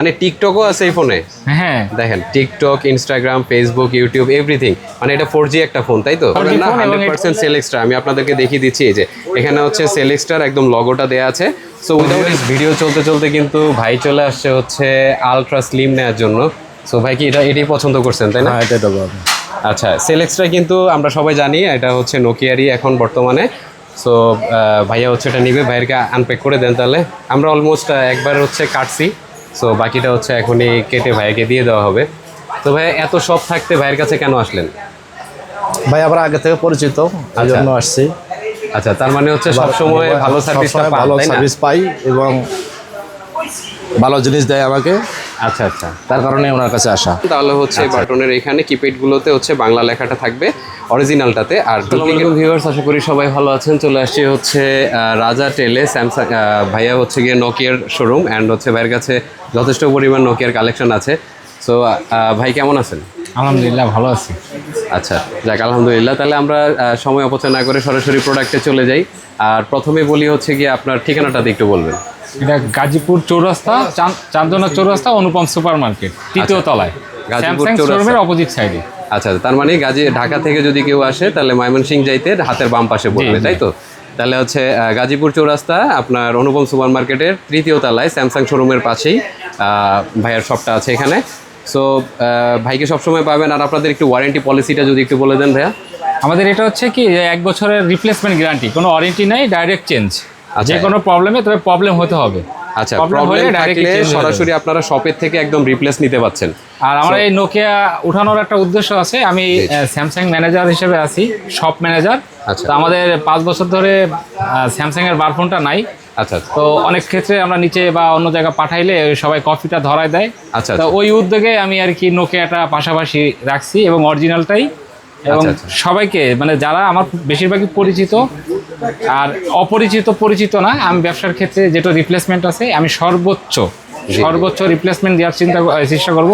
মানে টিকটকও আছে এই ফোনে? হ্যাঁ। দেখেন TikTok Instagram Facebook YouTube everything মানে এটা ফোর একটা ফোন তাই তো? 4G না হান্ড্রেড পার্সেন্ট সেলেক্সটার আমি আপনাদেরকে দেখিয়ে দিচ্ছি এই যে এখানে হচ্ছে সেলেক্সটার একদম লগোটা দেওয়া আছে। সো উইদাউট ভিডিও চলতে চলতে কিন্তু ভাই চলে আসছে হচ্ছে আলট্রা স্লিম নেওয়ার জন্য। সো ভাই কি এটা এটাই পছন্দ করছেন তাই না? হ্যাঁ এটাই দেবো আচ্ছা সেলেক্সটা কিন্তু আমরা সবাই জানি এটা হচ্ছে নোকিয়ারই এখন বর্তমানে। সো ভাইয়া হচ্ছে এটা নিবে ভাইয়েরকে আনপ্যাক করে দেন তাহলে। আমরা অলমোস্ট একবার হচ্ছে কাটছি। সো বাকিটা হচ্ছে এখনই কেটে ভাইকে দিয়ে দেওয়া হবে। তো ভাই এত সব থাকতে ভাইয়ের কাছে কেন আসলেন? ভাই আবার আগে থেকে পরিচিত এই জন্য আসছি। আচ্ছা তার মানে হচ্ছে সবসময় ভালো সার্ভিস সবসময় ভালো সার্ভিস পাই এবং ভালো জিনিস দেয় আমাকে। আচ্ছা আচ্ছা। তার কারণে ওনার কাছে আসা। তাহলে হচ্ছে বাটনের এখানে কিপ্যাডগুলোতে হচ্ছে বাংলা লেখাটা থাকবে অরিজিনালটাতে আর ডুপ্লিকেট ভিউয়ার্স আশা করি সবাই ভালো আছেন। চলে আসছি হচ্ছে রাজা টেলে স্যামসাং ভাইয়া হচ্ছে গিয়ে নোকিয়ার শোরুম অ্যান্ড হচ্ছে ভাইয়ের কাছে যথেষ্ট পরিমাণ নোকিয়ার কালেকশন আছে। সো ভাই কেমন আছেন? আলহামদুলিল্লাহ ভালো আছি। আচ্ছা যাক আলহামদুলিল্লাহ। তাহলে আমরা সময় অপচয় না করে সরাসরি প্রোডাক্টে চলে যাই। আর প্রথমে বলি হচ্ছে গিয়ে আপনার ঠিকানাটাতে একটু বলবেন। এটা গাজীপুর চৌরাস্তা চান- চান্দনা চৌরাস্তা অনুপম সুপার মার্কেট তৃতীয় তলায়। আচ্ছা। স্যামসাং। শোরুমের অপোজিট সাইডে আচ্ছা তার মানে গাজী ঢাকা থেকে যদি কেউ আসে তাহলে ময়মনসিং যাইতে হাতের বাম পাশে পড়বে তাই তো? তাহলে হচ্ছে গাজীপুর চৌরাস্তা আপনার অনুপম সুপার মার্কেটের তৃতীয় তলায় স্যামসাং শোরুমের পাশেই আহ, ভাইয়ার শপটা আছে এখানে। সো ভাইকে সবসময় পাবেন আর আপনাদের একটু ওয়ারেন্টি পলিসিটা যদি একটু বলে দেন ভাইয়া। আমাদের এটা হচ্ছে কি এক বছরের রিপ্লেসমেন্ট গ্যারান্টি কোনো ওয়ারেন্টি নাই ডাইরেক্ট চেঞ্জ আচ্ছা। যে কোনো প্রবলেমে তবে প্রবলেম হতে হবে। আচ্ছা প্রবলেম থাকলে। সরাসরি আপনারা শপের থেকে একদম রিপ্লেস নিতে পাচ্ছেন। আর আমার এই নোকিয়া উঠানোর একটা উদ্দেশ্য আছে। আমি স্যামসাং ম্যানেজার হিসেবে আছি শপ ম্যানেজার আচ্ছা। তো আমাদের পাঁচ বছর ধরে স্যামসাং এর বার ফোনটা নাই। আচ্ছা আচ্ছা। তো অনেক ক্ষেত্রে আমরা নিচে বা অন্য জায়গা পাঠাইলে সবাই কপিটা ধরায় দেয়। আচ্ছা, তো আচ্ছা। ওই উদ্যোগে আমি আর কি নোকিয়াটা পাশাপাশি রাখছি এবং অরিজিনালটাই এবং আচ্ছা, আচ্ছা। সবাইকে মানে যারা আমার বেশিরভাগই পরিচিত আর অপরিচিত পরিচিত না আমি ব্যবসার ক্ষেত্রে যেটা রিপ্লেসমেন্ট আছে আমি সর্বোচ্চ সর্বোচ্চ রিপ্লেসমেন্ট দেওয়ার চিন্তা চেষ্টা করব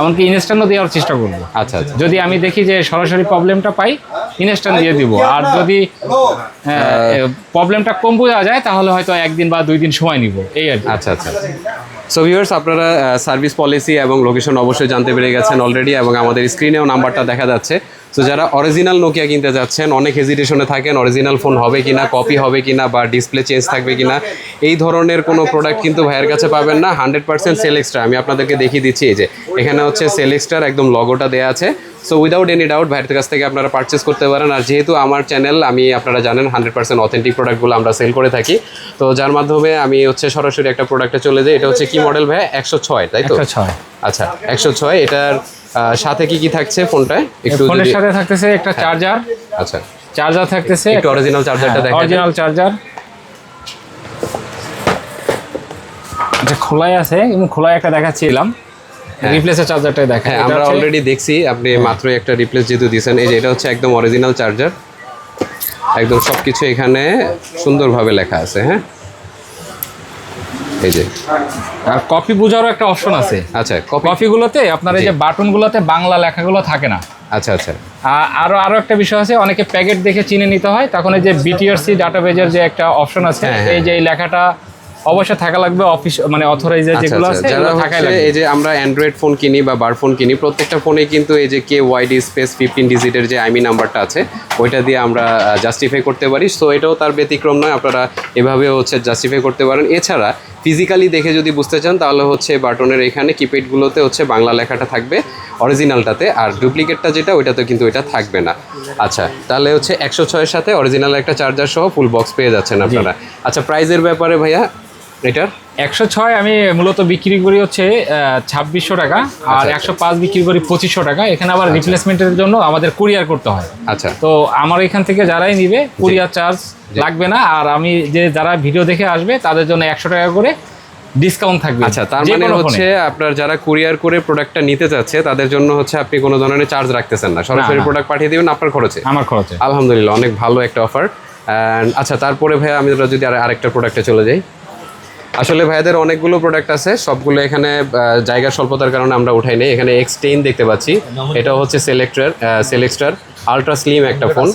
এমনকি ইনস্ট্যান্টও দেওয়ার চেষ্টা করব। আচ্ছা আচ্ছা। যদি আমি দেখি যে সরাসরি প্রবলেমটা পাই ইনস্ট্যান্ট দিয়ে দিব। আর যদি প্রবলেমটা কম বোঝা যায় তাহলে হয়তো একদিন বা দুই দিন সময় নিব। এই আর আচ্ছা আচ্ছা। সো ভিউয়ার্স আপনারা সার্ভিস পলিসি এবং লোকেশন অবশ্যই জানতে পেরে গেছেন অলরেডি এবং আমাদের স্ক্রিনেও নাম্বারটা দেখা যাচ্ছে। সো যারা অরিজিনাল নোকিয়া কিনতে যাচ্ছেন, অনেক হেজিটেশনে থাকেন অরিজিনাল ফোন হবে কিনা কপি হবে কিনা, বা ডিসপ্লে চেঞ্জ থাকবে কিনা, এই ধরনের কোনো প্রোডাক্ট কিন্তু ভাইয়ের কাছে পাবেন না। হান্ড্রেড পার্সেন্ট সেলেক্সটার আমি আপনাদেরকে দেখিয়ে দিচ্ছি এই যে, এখানে হচ্ছে সেলেক্সটার একদম লগোটা দেওয়া আছে। সো উইদাউট এনি ডাউট ভাইয়ের কাছ থেকে আপনারা পারচেস করতে পারেন। আর যেহেতু আমার চ্যানেল আমি, আপনারা জানেন হান্ড্রেড পার্সেন্ট অথেন্টিক প্রোডাক্টগুলো আমরা সেল করে থাকি। তো যার মাধ্যমে আমি হচ্ছে সরাসরি একটা প্রোডাক্টে চলে যাই। এটা হচ্ছে কি মডেল ভাই একশো ছয়, তাই তো? ছয়। আচ্ছা একশো ছয় এটার সাথে কি কি থাকছে ফোনটায়? একটু ফোনের সাথে থাকতেছে একটা চার্জার। আচ্ছা। চার্জার থাকতেছে একটু অরিজিনাল চার্জারটা দেখা অরিজিনাল চার্জার আচ্ছা খোলাই আছে এবং খোলাই একটা দেখাচ্ছিলাম। রিপ্লেসের চার্জারটাই দেখা হ্যাঁ আমরা অলরেডি দেখছি আপনি মাত্রই একটা রিপ্লেস যেহেতু দিয়েছেন এই যে এটা হচ্ছে একদম অরিজিনাল চার্জার একদম সব কিছু এখানে সুন্দরভাবে লেখা আছে হ্যাঁ? এই যে। আর কপি বোঝারও একটা অপশন আছে। আচ্ছা কপি কপিগুলোতে আপনার এই যে বাটনগুলোতে বাংলা লেখাগুলো থাকে না। আচ্ছা আচ্ছা। আ- আরও আরও একটা বিষয় আছে অনেকে প্যাকেট দেখে চিনে নিতে হয়। তখন এই যে বিটিআরসি ডাটাবেজের যে একটা অপশন আছে হ্যাঁ, হ্যাঁ। এই যে এই লেখাটা অবশ্যই থাকা লাগবে অফিস মানে অথরাইজার আচ্ছা, যেগুলো আচ্ছা, আছে যারা এগুলো থাকাই লাগবে। এই যে আমরা অ্যান্ড্রয়েড ফোন কিনি বা বার ফোন কিনি প্রত্যেকটা ফোনে কিন্তু এই যে কে ওয়াইডি স্পেস ফিফটিন ডিজিটের যে আইমি নাম্বারটা আছে ওইটা দিয়ে আমরা জাস্টিফাই করতে পারি। সো এটাও তার ব্যতিক্রম নয় আপনারা এভাবেও হচ্ছে জাস্টিফাই করতে পারেন। এছাড়া ফিজিক্যালি দেখে যদি বুঝতে চান, তাহলে হচ্ছে বাটনের এখানে কিপ্যাডগুলোতে হচ্ছে বাংলা লেখাটা থাকবে অরিজিনালটাতে আর ডুপ্লিকেটটা যেটা ওইটাতে কিন্তু এটা থাকবে না। আচ্ছা তাহলে হচ্ছে একশো ছয়ের সাথে অরিজিনাল একটা চার্জার সহ ফুল বক্স পেয়ে যাচ্ছেন আপনারা। আচ্ছা প্রাইজের ব্যাপারে ভাইয়া, এটার? একশো ছয় আমি মূলত বিক্রি করি হচ্ছে ছাব্বিশশো টাকা আর আচ্ছা। একশো পাঁচ বিক্রি করি পঁচিশশো টাকা। এখানে আবার রিপ্লেসমেন্টের জন্য আমাদের কুরিয়ার করতে হয়। আচ্ছা। তো আমার এখান থেকে যারাই নিবে কুরিয়ার চার্জ লাগবে না। আর আমি যে যারা ভিডিও দেখে আসবে তাদের জন্য একশো টাকা করে ডিসকাউন্ট থাকবে। আচ্ছা তার মানে হচ্ছে আপনার যারা কুরিয়ার করে প্রোডাক্টটা নিতে চাচ্ছে তাদের জন্য হচ্ছে আপনি কোনো ধরনের চার্জ রাখতেছেন না। সরাসরি প্রোডাক্ট পাঠিয়ে দিবেন আপনার খরচে। আমার খরচে। আলহামদুলিল্লাহ অনেক ভালো একটা অফার আচ্ছা তারপরে ভাইয়া আমি যদি আর আরেকটা প্রোডাক্টে চলে যাই। আসলে ভাইয়াদের অনেকগুলো প্রোডাক্ট আছে সবগুলো এখানে আহ, জায়গার স্বল্পতার কারণে আমরা উঠাই নেই। এখানে এক্স টেন দেখতে পাচ্ছি। এটা হচ্ছে সেলেক্টর সেলেক্টার আলট্রা স্লিম একটা ফোন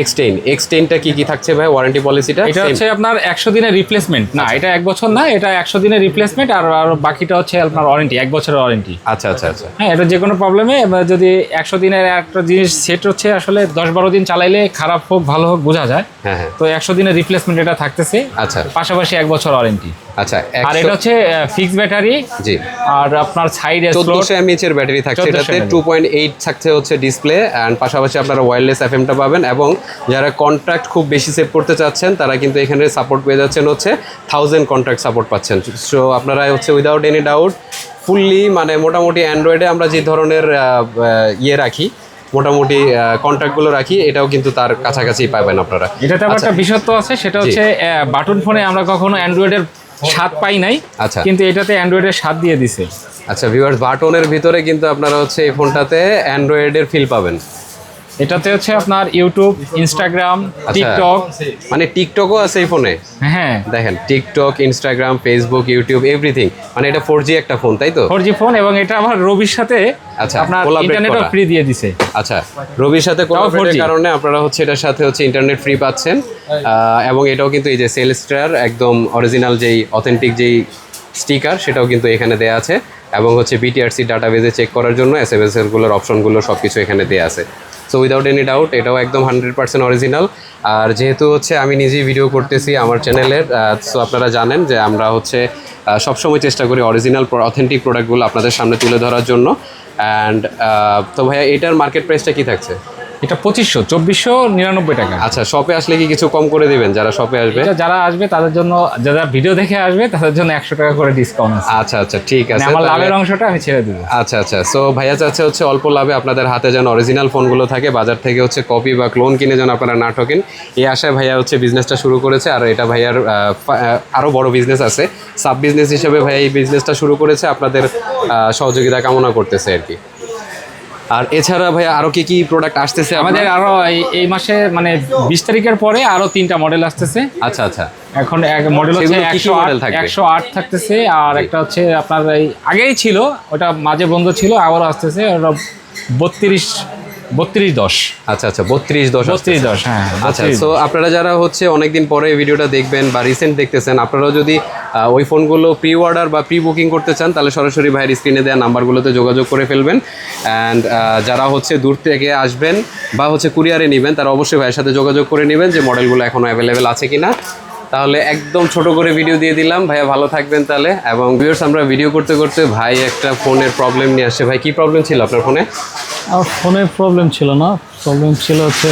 এক্স টেন এক্স টেনটা কি কি থাকছে ভাই? ওয়ারেন্টি পলিসিটা এটা হচ্ছে আপনার একশো দিনের রিপ্লেসমেন্ট না এটা এক বছর না এটা একশো দিনের রিপ্লেসমেন্ট আর আর বাকিটা হচ্ছে আপনার ওয়ারেন্টি এক বছরের ওয়ারেন্টি আচ্ছা আচ্ছা আচ্ছা। হ্যাঁ এটা যে কোনো প্রবলেমে যদি একশো দিনের একটা জিনিস সেট হচ্ছে আসলে দশ বারো দিন চালাইলে খারাপ হোক ভালো হোক বোঝা যায়। হ্যাঁ হ্যাঁ। তো একশো দিনের রিপ্লেসমেন্ট এটা থাকতেছে। আচ্ছা। পাশাপাশি এক বছর ওয়ারেন্টি আচ্ছা আর এটা হচ্ছে ফিক্স ব্যাটারি জি। আর আপনার সাইডে চোদ্দোশো এমএইচ এর ব্যাটারি থাকছে এটাতে mAh টু পয়েন্ট এইট থাকছে হচ্ছে ডিসপ্লে অ্যান্ড পাশাপাশি আপনারা ওয়্যারলেস এফএমটা পাবেন এবং যারা কন্ট্রাক্ট খুব বেশি সেভ করতে চাচ্ছেন তারা কিন্তু এখানে সাপোর্ট পেয়ে যাচ্ছেন হচ্ছে থাউজেন্ড কন্ট্রাক্ট সাপোর্ট পাচ্ছেন। সো আপনারা হচ্ছে উইদাউট এনি ডাউট ফুললি মানে মোটামুটি অ্যান্ড্রয়েডে আমরা যে ধরনের ইয়ে রাখি মোটামুটি কন্ট্রাক্টগুলো রাখি এটাও কিন্তু তার কাছাকাছি পাবেন আপনারা। এটাতে আবার আচ্ছা, একটা বিশেষত্ব আছে সেটা হচ্ছে বাটন ফোনে আমরা কখনো অ্যান্ড্রয়েডের স্বাদ পাই নাই আচ্ছা। কিন্তু এটাতে অ্যান্ড্রয়েডের স্বাদ দিয়ে দিছে। আচ্ছা ভিউয়ার্স বাটনের ভিতরে কিন্তু আপনারা হচ্ছে এই ফোনটাতে অ্যান্ড্রয়েডের ফিল পাবেন। এটাতে হচ্ছে আপনার ইউটিউব ইনস্টাগ্রাম। টিকটক মানে টিকটকও আছে এই ফোনে? হ্যাঁ। দেখেন TikTok Instagram Facebook YouTube everything মানে এটা ফোর জি একটা ফোন তাই তো? ফোর জি ফোন এবং এটা আমার রবির সাথে আচ্ছা, আপনার ইন্টারনেটও ফ্রি দিয়ে দিছে। আচ্ছা রবির সাথে কোলাবরেটের কারণে আপনারা হচ্ছে এটার সাথে হচ্ছে ইন্টারনেট ফ্রি পাচ্ছেন। এবং এটাও কিন্তু এই যে সেলস্টার একদম অরিজিনাল যেই অথেন্টিক যেই স্টিকার সেটাও কিন্তু এখানে দেয়া আছে। এবং হচ্ছে বিটিআরসি ডাটাবেজে চেক করার জন্য এস এম এস এরগুলোর অপশনগুলো সব কিছু এখানে দেয়া আছে। সো উইদাউট এনি ডাউট এটাও একদম হান্ড্রেড পার্সেন্ট অরিজিনাল আর যেহেতু হচ্ছে আমি নিজেই ভিডিও করতেছি আমার চ্যানেলের সো আপনারা জানেন যে আমরা হচ্ছে সবসময় চেষ্টা করি অরিজিনাল অথেন্টিক প্রোডাক্টগুলো আপনাদের সামনে তুলে ধরার জন্য। অ্যান্ড তো ভাইয়া, এটার মার্কেট প্রাইসটা কী থাকছে? এটা পঁচিশশো চব্বিশশো নিরানব্বই টাকা। আচ্ছা শপে আসলে কি কিছু কম করে দিবেন যারা শপে আসবে? যারা আসবে তাদের জন্য যারা ভিডিও দেখে আসবে তাদের জন্য একশো টাকা করে ডিসকাউন্ট আছে। আচ্ছা আচ্ছা ঠিক মানে আছে আমার লাভের অংশটা আমি ছেড়ে দেবো। আচ্ছা আচ্ছা সো ভাইয়া চাচ্ছে হচ্ছে অল্প লাভে আপনাদের হাতে যেন অরিজিনাল ফোনগুলো থাকে বাজার থেকে হচ্ছে কপি বা ক্লোন কিনে যেন আপনারা না ঠকেন। এই আশায় ভাইয়া হচ্ছে বিজনেসটা শুরু করেছে আর এটা ভাইয়ার আরও বড় বিজনেস আছে। সাব বিজনেস হিসেবে ভাইয়া এই বিজনেসটা শুরু করেছে আপনাদের সহযোগিতা কামনা করতেছে আর কি। আর এছাড়া ভাই আরও কি কি প্রোডাক্ট আসতেছে আমাদের আরও এই মাসে মানে বিশ তারিখের পরে আরও তিনটা মডেল আসতেছে। আচ্ছা আচ্ছা। এখন এক মডেল হচ্ছে একশো model থাকবে? একশো আট থাকতেছে আর একটা হচ্ছে আপনার এই আগেই ছিল ওটা মাঝে বন্ধ ছিল আবারও আসতেছে ওটা বত্রিশ বত্রিশ দশ। আচ্ছা আচ্ছা বত্রিশ দশ বত্রিশ দশ হ্যাঁ আচ্ছা তো আপনারা যারা হচ্ছে অনেকদিন পরে এই ভিডিওটা দেখবেন বা রিসেন্ট দেখতেছেন আপনারাও যদি ওই ফোনগুলো প্রি অর্ডার বা প্রি বুকিং করতে চান তাহলে সরাসরি ভাইয়ের স্ক্রিনে দেওয়া নাম্বারগুলোতে যোগাযোগ করে ফেলবেন। অ্যান্ড যারা হচ্ছে দূর থেকে আসবেন বা হচ্ছে কুরিয়ারে নেবেন তারা অবশ্যই ভাইয়ের সাথে যোগাযোগ করে নেবেন যে মডেলগুলো এখনও অ্যাভেলেবেল আছে কিনা। তাহলে একদম ছোট করে ভিডিও দিয়ে দিলাম। ভাইয়া ভালো থাকবেন তাহলে। এবং ভিউয়ার্স আমরা ভিডিও করতে করতে ভাই একটা ফোনের প্রবলেম নিয়ে আসছে ভাই কি প্রবলেম ছিল আপনার ফোনে? আর ফোনে প্রবলেম ছিল না। প্রবলেম ছিল হচ্ছে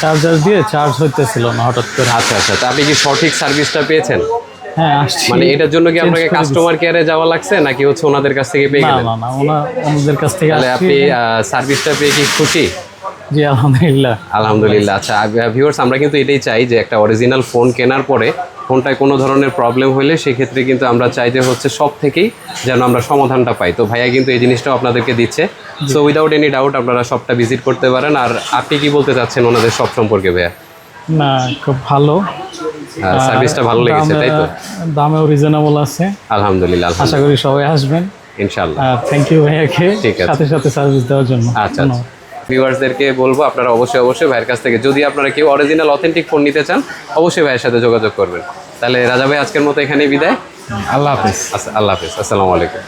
চার্জার দিয়ে চার্জ হইতেছিল না হঠাৎ করে। আচ্ছা আচ্ছা। তা আপনি কি সঠিক সার্ভিসটা পেয়েছেন? হ্যাঁ আসছি। মানে এটার জন্য কি আপনাকে কাস্টমার কেয়ারে যাওয়া লাগছে নাকি হচ্ছে ওনাদের কাছ থেকে পেয়ে গেলেন? না না ওনাদের কাছ থেকে তাহলে আপনি সার্ভিসটা পেয়ে কি খুশি? জি আলহামদুলিল্লাহ। আলহামদুলিল্লাহ। আচ্ছা ভিউয়ার্স আমরা কিন্তু এটাই চাই যে একটা অরিজিনাল ফোন কেনার পরে ফোনটায় কোনো ধরনের প্রবলেম হলে সেক্ষেত্রে কিন্তু আমরা চাই যে হচ্ছে সব থেকেই যেন আমরা সমাধানটা পাই। তো ভাইয়া কিন্তু এই জিনিসটাও আপনাদেরকে দিচ্ছে। সো উইদাউট এনি ডাউট আপনারা সবটা ভিজিট করতে পারেন। আর আপনি কি বলতে চাচ্ছেন ওনাদের সব সম্পর্কে ভাইয়া? না খুব ভালো। সার্ভিসটা ভালো লেগেছে তাই তো? দামে- দামেও রিজনেবল আছে। আলহামদুলিল্লাহ আশা করি সবাই আসবেন। ইনশাল্লাহ থ্যাংক ইউ ভাইয়াকে। ঠিক আছে। সাথে সাথে সার্ভিস দেওয়ার জন্য। আচ্ছা আচ্ছা। ভিউয়ার্সদেরকে বলব আপনারা অবশ্যই অবশ্যই ভাইয়ের কাছ থেকে যদি আপনারা কেউ অরিজিনাল অথেন্টিক ফোন নিতে চান অবশ্যই ভাইয়ের সাথে যোগাযোগ করবেন। তাহলে রাজা ভাই আজকের মতো এখানেই বিদায়। আল্লাহ হাফিজ। আচ্ছা আল্লাহ হাফিজ। আসসালামু আলাইকুম।